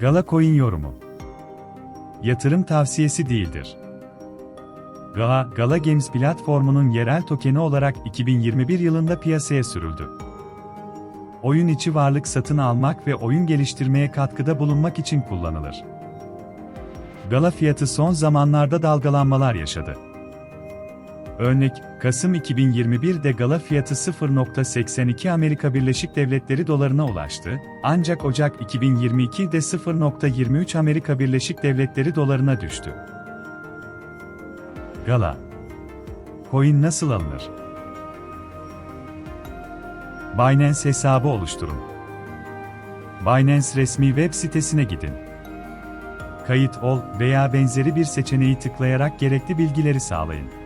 Gala Coin yorumu. Yatırım tavsiyesi değildir. Gala, Gala Games platformunun yerel tokeni olarak 2021 yılında piyasaya sürüldü. Oyun içi varlık satın almak ve oyun geliştirmeye katkıda bulunmak için kullanılır. Gala fiyatı son zamanlarda dalgalanmalar yaşadı. Örnek, Kasım 2021'de Gala fiyatı 0.82 Amerika Birleşik Devletleri dolarına ulaştı, ancak Ocak 2022'de 0.23 Amerika Birleşik Devletleri dolarına düştü. Gala Coin nasıl alınır? Binance hesabı oluşturun. Binance resmi web sitesine gidin. Kayıt ol veya benzeri bir seçeneği tıklayarak gerekli bilgileri sağlayın.